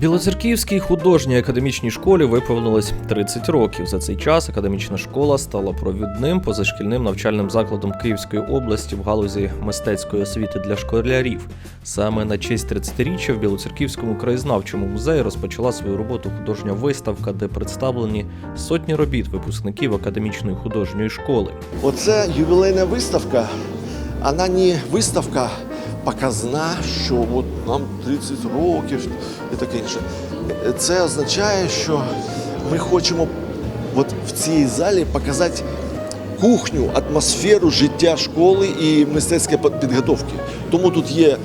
Білоцерківській художньій академічній школі виповнилось 30 років. За цей час академічна школа стала провідним позашкільним навчальним закладом Київської області в галузі мистецької освіти для школярів. Саме на честь 30-річчя в Білоцерківському краєзнавчому музеї розпочала свою роботу художня виставка, де представлені сотні робіт випускників академічної художньої школи. Оце ювілейна виставка, вона не виставка показна, що от нам 30 років і таке інше. Це означає, що ми хочемо от в цій залі показати кухню, атмосферу життя школи і мистецької підготовки. Тому тут є е,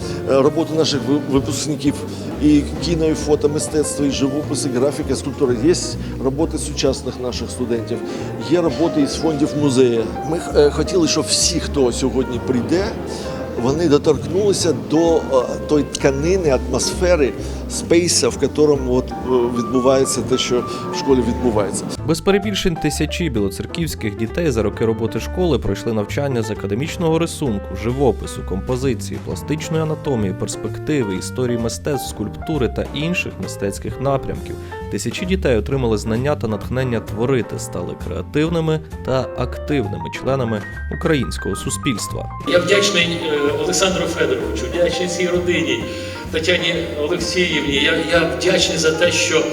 роботи наших випускників і кіно, і фото, мистецтво, і живопис, і графіка, скульптура. Є роботи сучасних наших студентів, є роботи із фондів музею. Ми е, хотіли, щоб всі, хто сьогодні прийде, вони доторкнулися до е, тої тканини, атмосфери, спейса, в якому от, е, відбувається те, що в школі відбувається. Без перебільшень тисячі білоцерківських дітей за роки роботи школи пройшли навчання з академічного рисунку, живопису, композиції, пластичної анатомії, перспективи, історії мистецтв, скульптури та інших мистецьких напрямків. Тисячі дітей отримали знання та натхнення творити, стали креативними та активними членами українського суспільства. Я вдячний е, Олександру Федоровичу, вдячний цій родині, Тетяні Олексіївні. Я, я вдячний за те, що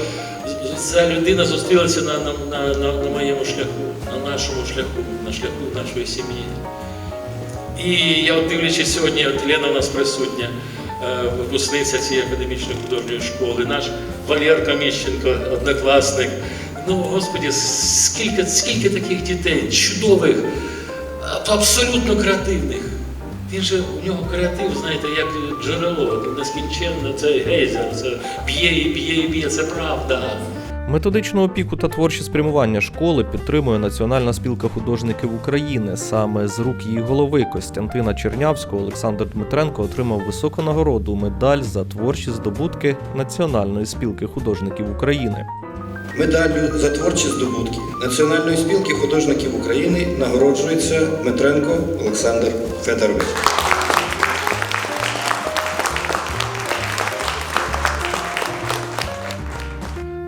ця людина зустрілася на, на, на, на, моєму шляху, на нашому шляху, на шляху нашої сім'ї. І я дивлячись сьогодні, от Лена у нас присутня, випускниця цієї академічної художньої школи, наш Валерка Міщенко, однокласник. Ну, Господі, скільки, скільки таких дітей, чудових, абсолютно креативних. Він же у нього креатив, знаєте, як джерело, нескінченно, це гейзер, це б'є і б'є і б'є, це правда. Методичну опіку та творче спрямування школи підтримує Національна спілка художників України. Саме з рук її голови Костянтина Чернявського Олександр Дмитренко отримав високу нагороду медаль за творчі здобутки Національної спілки художників України. Медаллю за творчі здобутки Національної спілки художників України нагороджується Дмитренко Олександр Федорович.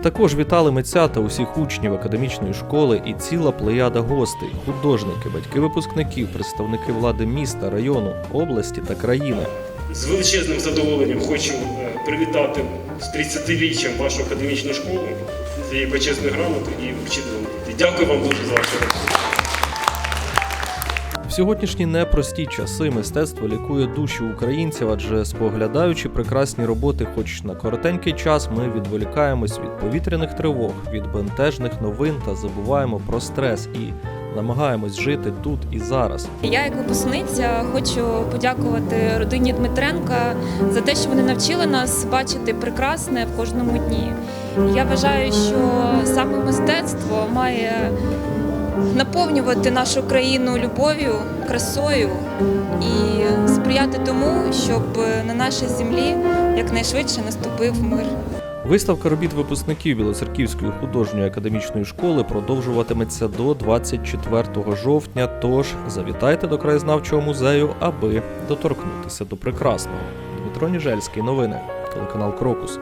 Також вітали митця та усіх учнів академічної школи і ціла плеяда гостей, художники, батьки випускників, представники влади міста, району, області та країни. З величезним задоволенням хочу е, привітати з 30-річчям вашу академічну школу з її почесною грамотою і вчителем. Дякую вам дуже за вашу роботу. Сьогоднішні непрості часи мистецтво лікує душі українців, адже споглядаючи прекрасні роботи, хоч на коротенький час, ми відволікаємось від повітряних тривог, від бентежних новин та забуваємо про стрес і намагаємось жити тут і зараз. Я, як випускниця, хочу подякувати родині Дмитренка за те, що вони навчили нас бачити прекрасне в кожному дні. Я вважаю, що саме мистецтво має наповнювати нашу країну любов'ю, красою і сприяти тому, щоб на нашій землі якнайшвидше наступив мир. Виставка робіт випускників Білоцерківської художньої академічної школи продовжуватиметься до 24 жовтня. Тож завітайте до краєзнавчого музею, аби доторкнутися до прекрасного. Дмитро Ніжельський, новини, телеканал Крокус.